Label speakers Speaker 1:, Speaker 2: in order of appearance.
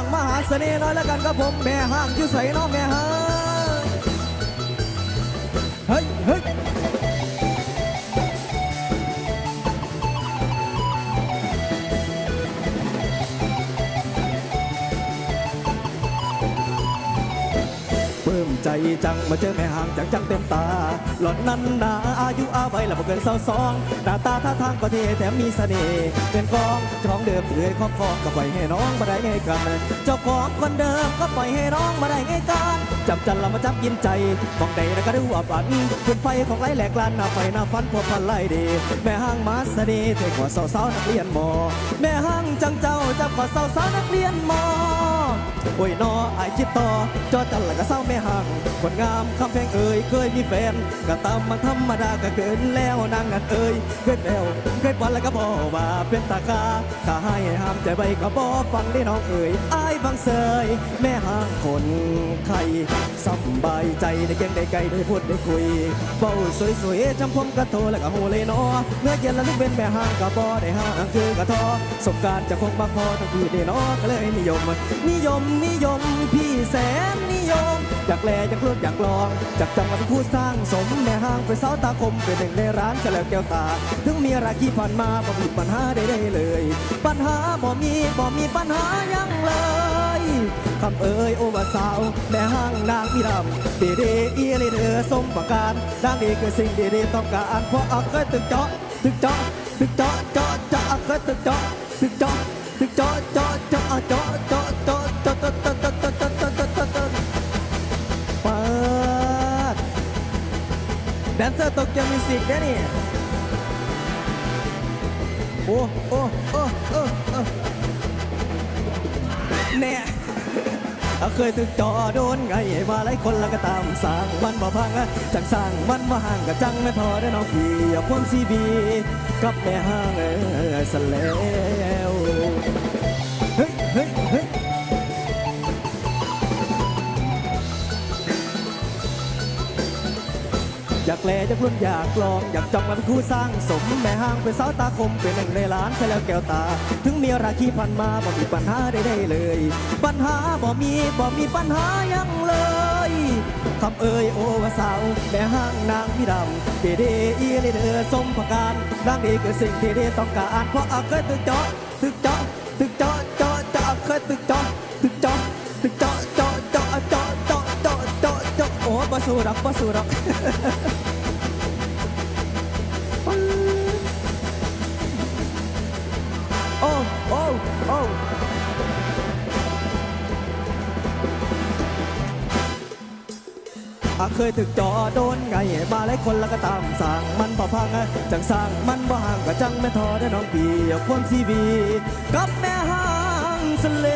Speaker 1: างมหาเสน่ห์น้อยแล้วกันครับผมแม่ห้างอยู่ใส่น้องแม่ห้างเฮ้ยเฮ้ยปลื้มใจจังมาเจอแม่ห่างจังจังเต็มตา หล่อนนั้นนาอายุอาไว้ละบ่เกินเศร้าสองหน้าตาท่า ทางก็เท่แถมมีเสน่ห์เป็นกองจองเดิมที่เคยครอบครองก็ปล่อยให้น้องมาได้ไงกันเจ้าของคนเดิมก็ปล่อยให้น้องมาได้ไงกันจับจันละมาจับกินใจมองใดแล้วก็ดูว่าฝันเป็นไฟของไรแหลกลานหน้าไฟหน้าฟันพวกพันไล่ดีแม่ห้างมาเสน่ห์เทขอสาวสาวๆนักเรียนมอ แม่ห้างจังเจ้าจับขอสาวสาวๆนักเรียนมอโอ้ยนอไอายคิดต่อจอจันละก็เศร้าแม่ห่างคนงามคำแพงเอ่ยเคยมีแฟนก็ตามมาธรรมดาก็เกินแล้วนางนั่นเอ่ยเคยแล้วเคยปอนแล้วก็บอกว่าเป็นตาคาถ้าให้ห้ามใจไว้ก็บอฟังได้น้องเอ่ยไอ้ายบังเสยแม่ห่างคนไข้สบายใจได้เก่งได้ไกลได้พูดได้คุยเบ้าสวยๆจำผมกระโทแล้วก็โหเลยนอเมื่อเย็นแล้วลูกเป็นแม่ห่างก็บอได้ห่างคือกระทอสบการณ์จะคงบางพอทั้งพี่ได้นอก็เลยนิยม นิยมนิยมพี่แสนนิยมอยากแลอยากเลิศอยากลองจากจังหวัดผู้สร้างสมแม่ห้างเป็นสาวตาคมเป็นหนึ่งในร้านเฉลิมแก้วตาถึงมีราคีผ่านมาบ่มีปัญหาใดๆเลย ปัญหาบ่มีบ่มีปัญหายังเลยคำเอ่ยโอวาสาวแม่ห้างนางมีดำเดีดีอีเลเดอสมประการนางดีคือสิ่งเดีๆต้องการเพราะเอาเคยตึกเจาะตึกเจาะตึกเจาะเจาะเจาะเอาเคยตึกเจาะตึกเจาะตึกเจาะเจาะเจาะเจาะเจาะเจาะเจาะเจาะเจาะเจาะเจาะเจาะเจาะเจาะเจาะเจาดแดนเซอร์ตกเกียวมิวสิกเนี่ยนี่โอ้โอ้โอ้โอ้โอ้เนี่ยเคยถึกจอโดนไงมาหลายคนแล้วก็ตามสร้างมันมาพังอะจังสร้างมันมาห่างกับจังไม่พอได้น้องพี่อย่าพ่นซีบีกับแม่ห้างเออสแล้ว อยากแลอยากลุ้นอยากลอง อยากจองมาเป็นคู่สร้างสม แม่ห้างเป็นสาวตาคมเป็นหนึ่งในล้านใช่แล้วแก้วตา ถึงมีราคีพันมาบ่มีปัญหาได้เลย ปัญหาบ่มีบ่มีปัญหายังเลยคำเอ่ยโอวาสาวแม่ห้างนางพี่ดำเดเดอีเลเดอสมประการนางเอกคือสิ่งที่เดต้องการเพราะอาเคยตึกเจาะตึกเจาะตึกเจาะเจาะเจาะเคยตึกเจาะตึกเจาะตึกเจาะเจาะเจาะเจาะเจาะเจาะเจาะโอ้บ่สู้รักบ่สู้รัก เคยถึกจอโดนไงมาหลายคนแล้วก็ตามสั่งมันพอพังอะจังสั่งมันบ่ห่างก็จังแม่ทอได้น้องพี่คนซีบีกับแม่ห้างสเล